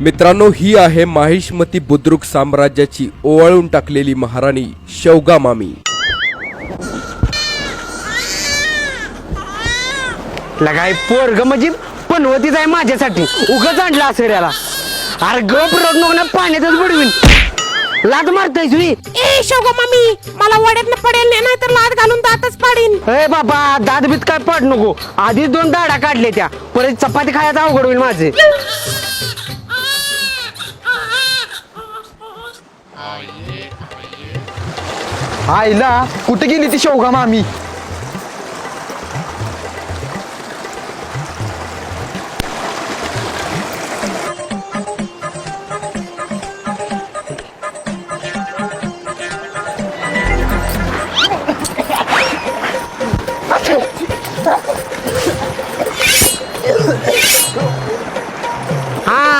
मित्रांनो ही आहे माहिष्मती बुद्रुक साम्राज्याची ओवाळून टाकलेली महाराणी शौगा मामी. लगाय पोरग म्हणजे पनवतीच आहे माझ्यासाठी. उगाच आणला असेल याला अरे गप ना पाण्यातच बुडवीन. लाद मारताय तुम्ही ए शोगा मम्मी मला वड्यात पडेल नाही तर लाद घालून दातच पाडीन. ए बाबा दात बीत काय पाड नको. आधीच दोन दाडा काढले त्या. परत चपाती खायचं अवघड होईल माझे. आईला कुठे गेली ती शेवगा मामी?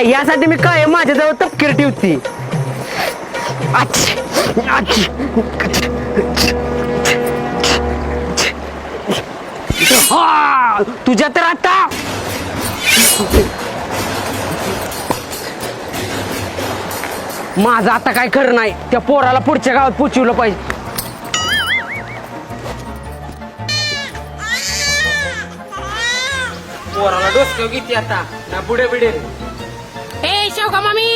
यासाठी मी काय माझ्याजवळ तपकीर ठेवती. तुझ्या तर आता. माझं आता काय खरं नाही त्या पोराला पुढच्या गावात पोचवलं पाहिजे. पोराला डोसक्याव किती आता. ना पुढे बिडे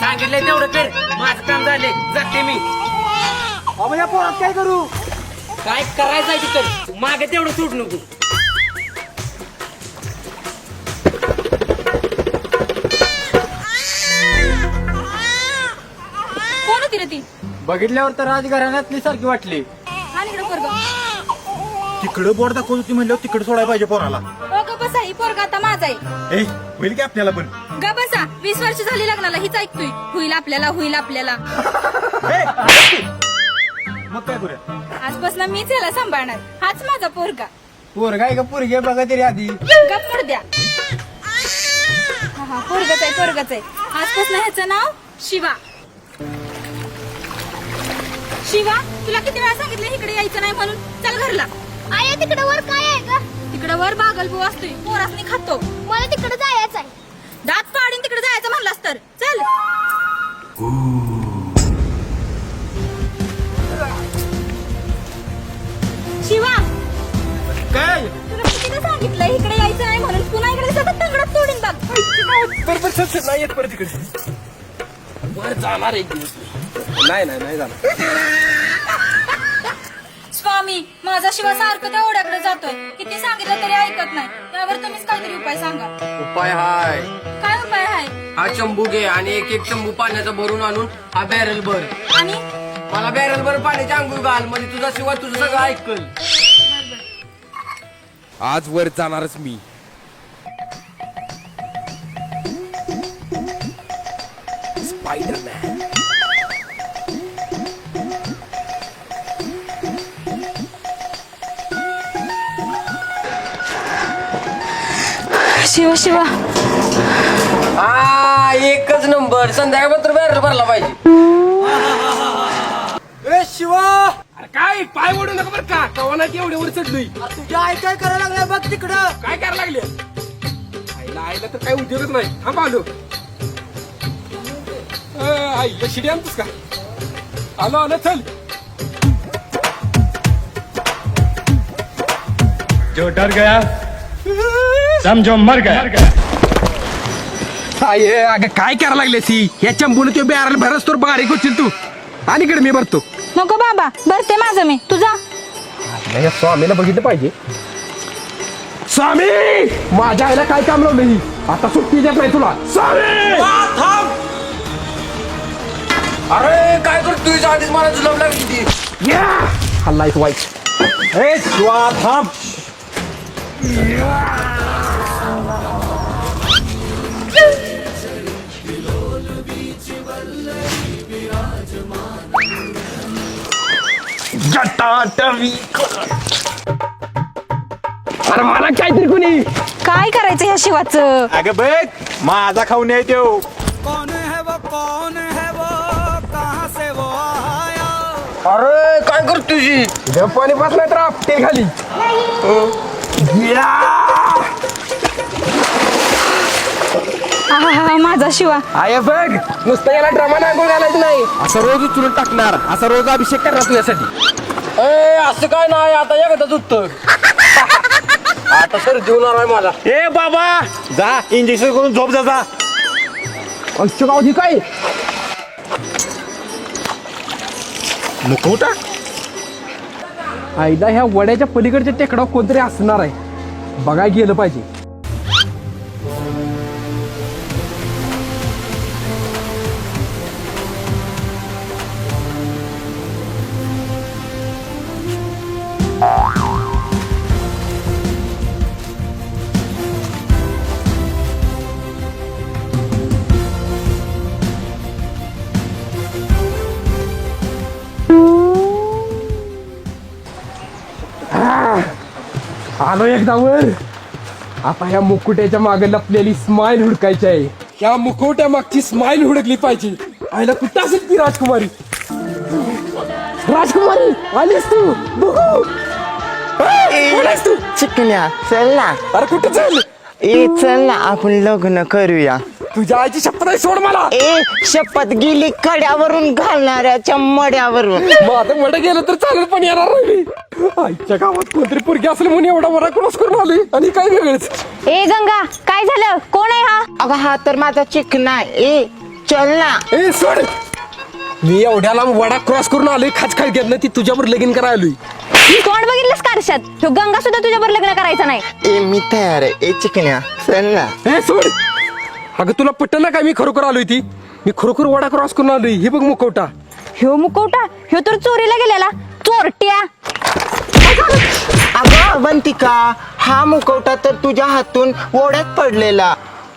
सांगितलंय तेवढं कर. माझं काम झाले जाते मी. काय करू? काय करायचं आहे ते कर मागे तेवढं सूट नको. कोण होती रे ती? बघितल्यावर तर राजघराण्यातली सारखी वाटली. आणि इकडे पोरग. तिकडं बोर्ड दाखवत होती म्हणल्यावर तिकडे सोडायला पाहिजे पोराला. हो ग बसा ही पोरग आता माझा आहे. ए होईल की आपल्याला पण? ग बसा वीस वर्ष झाली लग्नाला हीच ऐकतोय. होईल आपल्याला होईल आपल्याला. मग काय करूया? आजपासून मीच याला सांभाळणार. हाच माझा पोरगा. पोरगाय का पोरगे? बघा तरी आधी. गप द्या. हा हा पोरगच आहे पोरगच आहे. आजपासून ह्याचं नाव शिवा. शिवा तुला किती वेळा सांगितलं इकडे यायचं नाही म्हणून? चल घरला. आया तिकडे वर काय आहे ग? तिकडे वर बागलबू असतोय. पोरासनी खातो. मला तिकडे जायचं आहे. दात पाडीन तिकडे जायचं म्हणलास तर. चल. शिवा. काय? तुला कितीदा सांगितलं इकडे यायचं नाही म्हणून पुन्हा इकडे सतत तंगडत तोडीन बघ. बरोबर चल नाही येत परत तिकडे वर जाणार एक दिवस. नाही नाही नाही जाणार. स्वामी माझा शिवा सारखं त्या ओढ्याकडे जातोय. किती सांगितलं तरी ऐकत नाही. त्यावर तुम्हीच काहीतरी उपाय सांगा. उपाय हाय. काय उपाय आहे हा चंबू घे आणि एक एक चंबू पाण्याचा भरून आणून हा बॅरल भर. आणि? मला बॅरल भर पाण्याची अंघोळ घाल. म्हणजे तुझा शिवाय तुझं सगळं ऐकल. आज वर जाणारच मी. स्पायडरमॅन शिवा शिवा. हा एकच नंबर. संध्याकाळ बॅरल भरला पाहिजे. ए शिवा! अरे काय? पाय ओढू नका बरं का? कवा नाही एवढे वर चढलोय. तुझ्या आई काय करायला लागलाय बघ तिकडं. काय करायला लागले? आईला आईला तर काय उद्योगच नाही. थांब आलो. अं, आईला शिडी आणतोस का? आलो आलो चल. जो डर गया समझो मर गया. अये अगं काय करायला लागले सी या चंबून ते बॅरल भरस तर बारीक होतील तू. आणि इकडे मी भरतो. नको बाबा भरते माझं मी. तुझा या स्वामीला बघितलं पाहिजे. स्वामी! माझ्या आईला काय काम लावलं ही? आता सुट्टी देत नाही तुला. स्वामी! अरे काय करतोय? आधीच मला जुलाब लागली ती या! हल्ला एक वाईट ए शिवा अरे मला काहीतरी कोणी काय करायचं ह्या शिवाचं? अगं बघ माझा खाऊन आहे तो अरे काय करतो तुझी पाणी बसलाय तर आपटे खाली. आहा, माझा शिवा. आय बघ नुसतं याला ड्रामा नांगोळ घालायचं नाही. असं रोज उचलून टाकणार असा रोज अभिषेक करणार तुझ्यासाठी. ए असं काय नाही आता एकदाच उत्तर आता तर जीवनार आहे मला ए बाबा जा इंजेक्शन करून झोप जा ही काय? मुखवटा आईला ह्या वड्याच्या पलीकडच्या टेकडावर कोणतरी असणार आहे. बघाय गेलं पाहिजे. आलो एकदा वर. आता ह्या मुकुट्याच्या मागे लपलेली स्माइल हुडकायची आहे. ह्या मुखवट्या मागची स्माइल हुडकली पाहिजे. आईला कुठं असेल ती राजकुमारी? राजकुमारी आलीस तू? बघू. ए, आहेस तू? चिकन्या चल ना. अरे कुठं चल? ए चल ना आपण लग्न करूया. तुझ्या आईची शपथ आहे सोड मला. ए शपथ गेली कड्यावरून घालणाऱ्याच्या मड्यावरून. आता मडे गेलं तर चालेल पण येणार नाही मी. आईच्या गावात कोणतरी पोरगी असेल म्हणून एवढा बरा क्रॉस करून आली आणि काय वेगळंच? ए गंगा काय झालं? कोण आहे हा? अगं हा तर माझा चिकना ए चल ना. ए सोड. मी एवढ्या लांब वडा क्रॉस करून आलोय खाच खाच घेतलं ती तुझ्यावर लगीन करायला आलोय. तोंड बघितलंस का आरशात? ह्यो गंगा सुद्धा तुझ्यावर लग्न करायचं नाही. ए मी तयार आहे. ए चिकन्या चल ना. ए सोड. अगं तुला पटलं ना काय मी खरोखर आलोय ती? मी खरोखर वडा क्रॉस करून आलोय. हे बघ मुकवटा. ह्यो मुकवटा? ह्यो तर चोरीला गेलेला. चोरट्या. अगं अवंतिका हा मुखवटा तर तुझ्या हातून ओढ्यात पडलेला.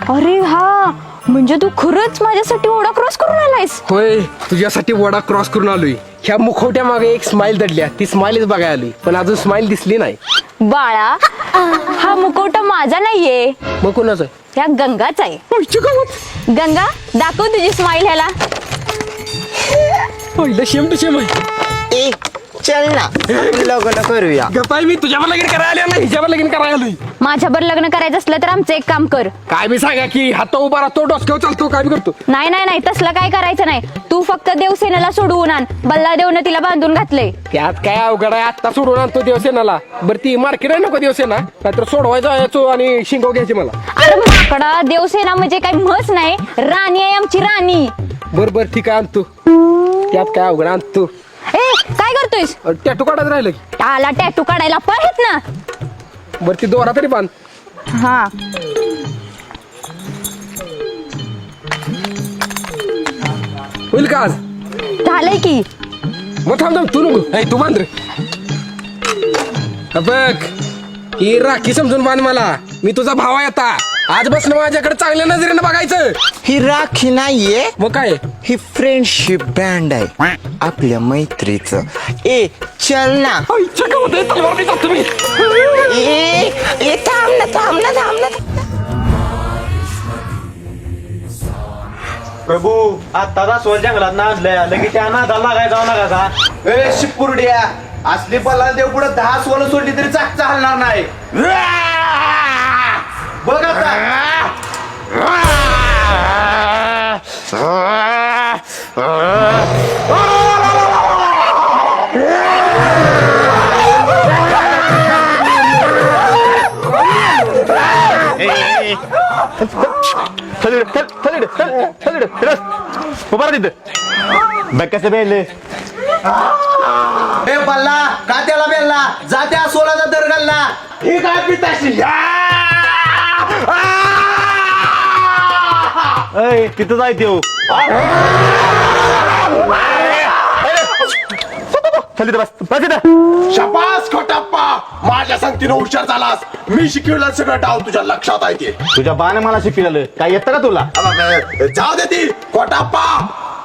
अरे हा म्हणजे तू खरंच माझ्यासाठी ओढा क्रॉस करून आलायस? होय तुझ्यासाठी वडा क्रॉस करून आलोय. ह्या मुखवट्या मागे एक स्माइल दडल्या ती स्माइलच बघायला आलोय. पण अजून स्माइल दिसली नाही. बाळा हा मुकवटा माझा नाहीये. मग कोणाचं? या गंगाचा आहे. आईच्या गावात गंगा दाखव तुझी स्माईल ह्याला. पहिलं शेम टू शेम आहे. ए चल ना आपण लग्न करूया. गपाय मी तुझ्यावर लगीन करायला ना हिच्यावर लगीन करायला आलोय. माझ्यावर लग्न करायचं असलं तर आमचं एक काम कर. काय मी सांगा की हाता उभा राहतो डोसक्यावर चालतो काय बी करतो? नाही नाही नाही तसलं काय करायचं नाही. तू फक्त देवसेनेला सोडवून आण. बल्ला देवनं तिला बांधून घातलंय. त्यात काय अवघड आहे आत्ता सोडून आणतो दिवसेनाला. बरं ती मार्केट आहे नको दिवसेना. नाहीतर सोडवायचं यायचो आणि शिंगाव घ्यायची मला. अरे माकडा देवसेना म्हणजे काही म्हस नाही. राणी आहे आमची राणी. बरं बरं ठीक आहे आणतो. त्यात काय अवघड आणतो. करतोयस टॅटू काढायचं राहिलं की. आला टॅटू काढायला पाहिजेत ना. बरं ती दोरा तरी बांध. हा. होईल का आज? झालंय की. मग थांब थांब तू नको. हे तू बांध रे. हा बघ ही राखी समजून बांध मला. मी तुझा भाव आहे आता. आज बसणं माझ्याकडे चांगल्या नजरेनं बघायचं. ही राखी नाहीये. मग काय? ही फ्रेंडशिप बँड आहे. आपल्या मैत्रीच. ए चल ना. ए ए थांब ना थांब ना थांब ना. प्रभू आता दासवर जंगलात ना आणलंय लगेच त्या नादाला लागाय जाऊ नका का? ए शिपुरड्या असली पल्ला देव पुढे दहा सोनं सोडली तरी चाकचा हलणार नाही. बघ आता. तिथं बघ कसं बेले ए पल्ला का त्याला बेलला? जा त्या सोलाचा दर घालला हे काय पिताशी? तिथं जाय देऊ चल बस बस इथं. शपास खोटाप्पा. माझ्या संगतीनं हुशार झालास. मी शिकवलं सगळं डाव तुझ्या लक्षात आहे ते. तुझ्या बाने मला शिकलेलं काय येतं का तुला? अबे, जाऊ दे ती खोटाप्पा.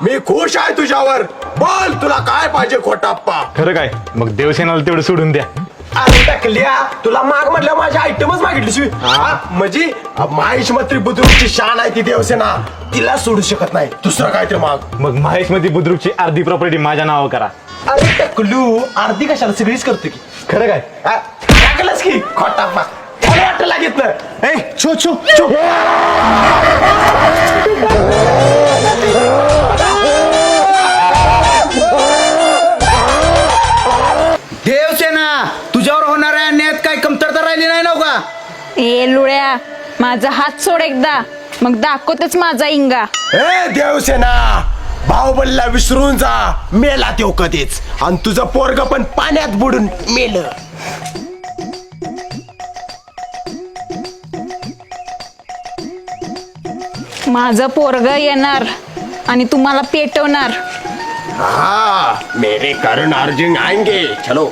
मी खुश आहे तुझ्यावर. बोल तुला काय पाहिजे खोटाप्पा? खरं काय? मग देवसेनाला तेवढं सोडून द्या. अरे टाकल्या तुला माग म्हटलं माझी आयटमच मागितली हा? म्हणजे माहिश मंत्री बुद्रुकची शान आहे ती देवसेना. तिला सोडू शकत नाही. दुसरं काहीतरी माग. मग महेशमध्ये बुद्रुकची अर्धी प्रॉपर्टी माझ्या नावावर करा. अरे टकलू अर्धी कशाला सगळीच करतो की? खरं काय? हा, टाकलंच की? खोटाप्पा मला वाटतं लागितलं ए छो छो छो ए लुळ्या माझा हात सोड एकदा. मग दाखवतेच माझा इंगा. ए देवसेना बाहुबलीला विसरून जा. मेला तो कधीच. आणि तुझं पोरग पण पाण्यात बुडून मेल. माझं पोरग येणार आणि तुम्हाला पेटवणार. हा मेरे करण अर्जुन आएंगे. चलो.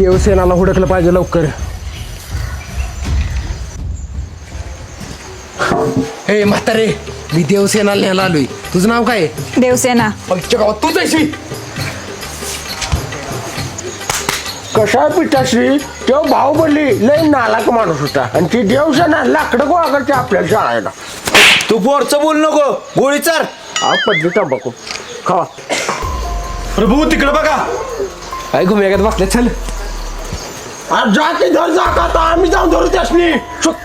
देवसेनाला हुडकलं पाहिजे लवकर. हे म्हातारे मी देवसेनाला न्यायला आलोय. तुझं नाव काय? आहे? देवसेना आमच्या गावात तूच आहेस कशा पिठाश्री तो बाहुबली लय नालाक माणूस होता. आणि ती देवसेना लाकडं गोळा करते आपल्याला शाळायला तू पोरचं बोल नको. गोळी चार. हा पडली तंबाखू. खावा प्रभू तिकडे बघा. काय घुमेगात बसले चल. जा की धर जा का आता? आम्ही जाऊन धरू त्यासनी.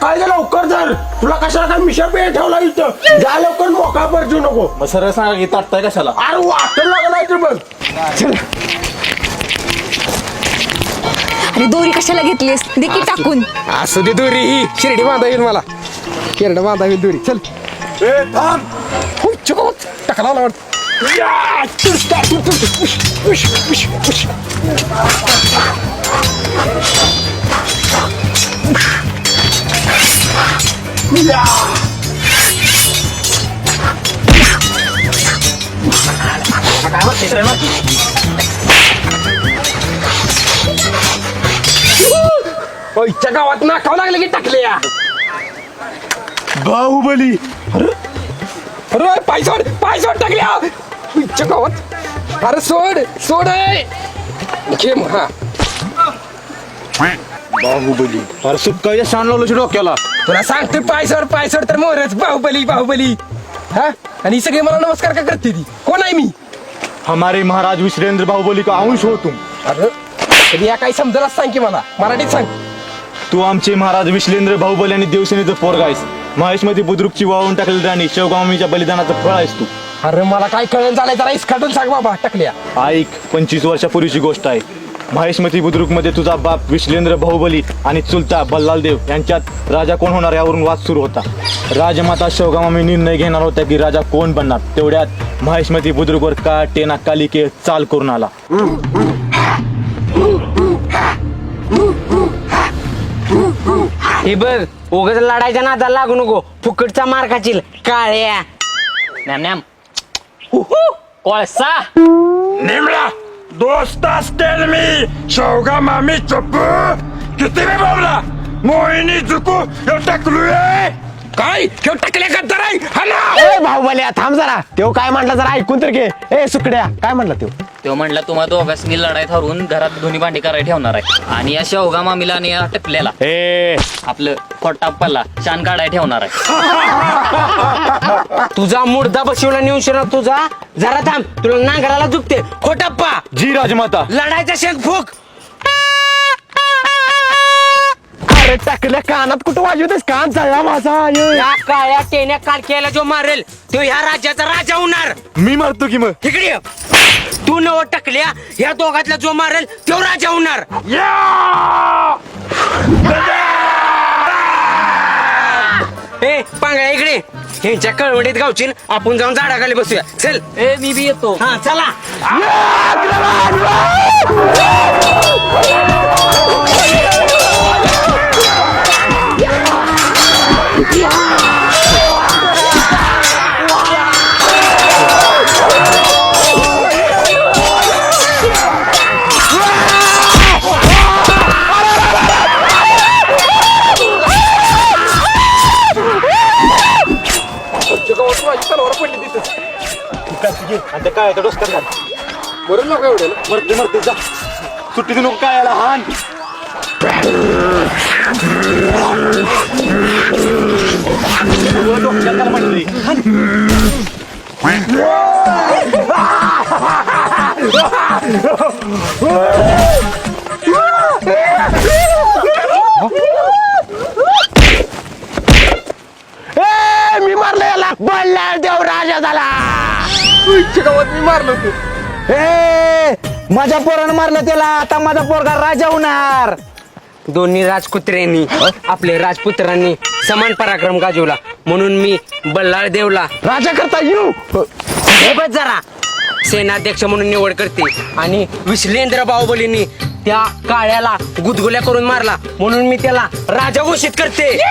काय जा लवकर धर. तुला कशाला काय मिशा पे ठेवला इथं? जा लवकर मोका परजू नको. मग सरळ सांगा की ताटताय कशाला? अरे वाटत लागला तर बघ अरे दोरी कशाला घेतलीस? देखी टाकून. असू दे दोरी. ही शिर्डी बांधा येईल मला. किरड बांधा येईल दोरी. चल. ए थांब. हुई, चुकवत टाकला मला वाटतं या, तुस, ता, तु, तु, तु, उश, उश, उश, इच्छा या. ओईच्या गावात नाकावं लागलं की टाकले या बाहुबली अरे अरे पाय सोड पाय सोड टाकल्या इच्छा गावात अरे सोड सोड आहे. घे मग, हा बाहुबली. अरे सुक्काच्या शान लावलं डोक्याला. तुला सांगते पाय सोड पाय सोड तर मोरच बाहुबली बाहुबली. हा? आणि ही सगळी मला नमस्कार का करते ती? कोण आहे मी? हमारे महाराज विश्रेंद्र बाहुबली का अंश हो तुम? अरे कधी या काही समजलं सांग की मला. मराठीत सांग. तू आमचे महाराज विश्लेंद्र बाहुबली आणि देवसेनेचं पोरगा आहेस. महेशमध्ये बुद्रुकची वाळून टाकलेली राणी शेवगामीच्या बलिदानाचं फळ आहेस तू. अरे मला काय कळण झालंय जरा इसकाटून सांग बाबा टाकल्या. ऐक पंचवीस वर्षापूर्वीची गोष्ट आहे. महेशमती बुद्रुकमध्ये तुझा बाप विश्लेंद्र बाहुबली आणि चुलता बल्लालदेव यांच्यात राजा कोण होणार यावरून वाद सुरू होता. राजमाता शिवगामामी निर्णय घेणार होत्या की राजा कोण बनणार. तेवढ्यात महेशमती बुद्रुकवर का टेना कालिके चाल करून आला. हे बघ उगाच लढायच्या नादाला लागू नको. फुकटचा मार खाचील काळ्या. नॅम नॅम कोळसा. दोस्त असतील मी शेवगा मामी चुप किती मी बोलला मोहिनी चुकू टाकलू काय? ठेव टाकल्या का तर ए बाहुबल्या थांब जरा. तेव काय म्हणला जरा ऐकून तर घे. ए सुकड्या काय म्हणला तेव तो म्हणला तुम्हा दोघांनी लढाई हरवून घरात धुनी भांडी करायला ठेवणार आहे. आणि या शेवगा मामीला आणि या टकल्याला ए. आपलं खोटाप्पाला शान काढाय ठेवणार आहे. तुझा मुर्दा बशिवला नेऊन शिरव तुझा? जरा थांब तुला नांगराला चुकते खोटप्पा जी राजमाता. लढायचा शेक फुक! अरे टाकल्या कानात. कुठं वाजवतेस कान चालला माझा ये. या काळ्या टेण्या कालकेला जो मारेल तो ह्या राज्याचा राजा होणार. मी मारतो की मग? ये. तू नव टकल्या ह्या दोघातला जो मारेल तो राजा होणार. ए पांगळ्या इकडे ह्यांच्या कळवडीत गावची आपण जाऊन झाडाखाली बसूया. चल. ए मी बी येतो. हा चला. मरते मरते जा. सुट्टी देऊ नको काय हान. डोक्याला म्हणली. मी मारलं याला. बल्लाळ देव राजा झाला. गावात मी मारलं तू ए माझ्या पोरानं मारलं त्याला. आता माझा पोरगा राजा होणार. दोन्ही राजकुत्र्यांनी आपले राजपुत्रांनी समान पराक्रम गाजवला. म्हणून मी बल्लाळ देवला. राजा करता येऊ. हे बघ जरा. सेनाध्यक्ष म्हणून निवड करते. आणि विश्लेंद्र बाहुबलींनी त्या काळ्याला गुदगुल्या करून मारला. म्हणून मी त्याला राजा घोषित करते.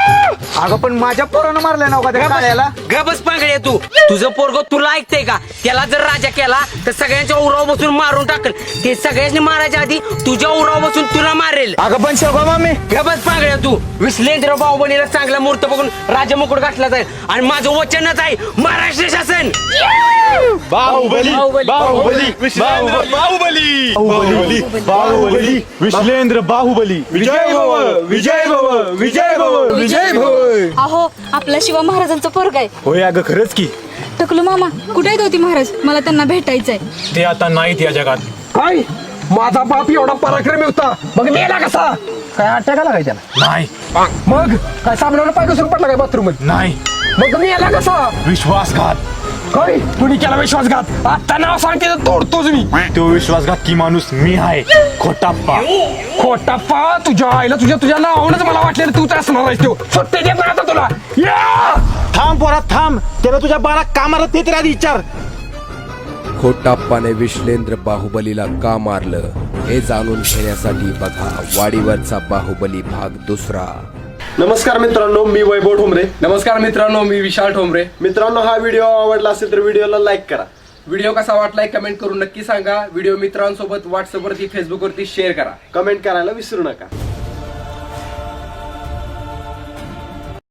अगं पण माझ्या पोरानं मारलं ना त्या काळ्याला? गबस पांगडे तू. तुझं पोरग तुला ऐकते का? त्याला जर राजा केला तर सगळ्यांच्या उराव बसून मारून टाकल. ते सगळ्यांनी मारायच्या आधी तुझ्या उराव बसून तुला मारेल. अगं पण शेवगा मामी. गबस पांगड्या तू. विश्लेंद्र बाहुबलीला चांगला मुहूर्त बघून राजा मुकुट घातला जाईल. आणि माझं वचनच आहे महाराष्ट्र शासन. बाहुबली बाहुबली. बाहुबली. बाहुबली बाहुबली. बाहुबली विश्लेंद्र बाहुबली. विजय भव विजय भव विजय भव विजय भव. अहो आपला शिवा महाराजांचा पोरगा आहे. होय अगं खरंच की. टकलू मामा कुठे आहेत होती महाराज? मला त्यांना भेटायचंय. ते आता नाहीत या जगात. काय? माझा बाप एवढा पराक्रमी होता. मग मेला कसा? काय अटॅक आला काय त्याला? नाही. मग? काय सामन्यावर पाय घसरून पडला काय बाथरूममध्ये? नाही. मग मेला कसा? विश्वासघात. कुणी केला विश्वासघात? आता नाव सांगते तर तोडतोच मी. तो विश्वासघाती माणूस मी आहे. खोटाप्पा. खोटा पा तुझ्या आईला तुझ्या तुझ्या नावावरच मला वाटलेलं तूच असणार आहेस तो. सुट्टी देत नाही आता तुला. या! थांब पोरा थांब. त्याला तुझ्या बाळा कामाला ते तरी आधी विचार. खोटाप्पाने विश्लेंद्र बाहुबलीला का मारलं हे जाणून घेण्यासाठी बघा वाडीवरचा बाहुबली भाग दुसरा. नमस्कार मित्रांनो मी वैभव ठोंबरे. नमस्कार मित्रांनो मी विशाल ठोंबरे. मित्रांनो हा व्हिडिओ आवडला असेल तर व्हिडिओला लाईक करा. व्हिडिओ कसा वाटलाय कमेंट करून नक्की सांगा. व्हिडिओ मित्रांसोबत व्हॉट्सअपवरती फेसबुकवरती शेअर करा. कमेंट करायला विसरू नका.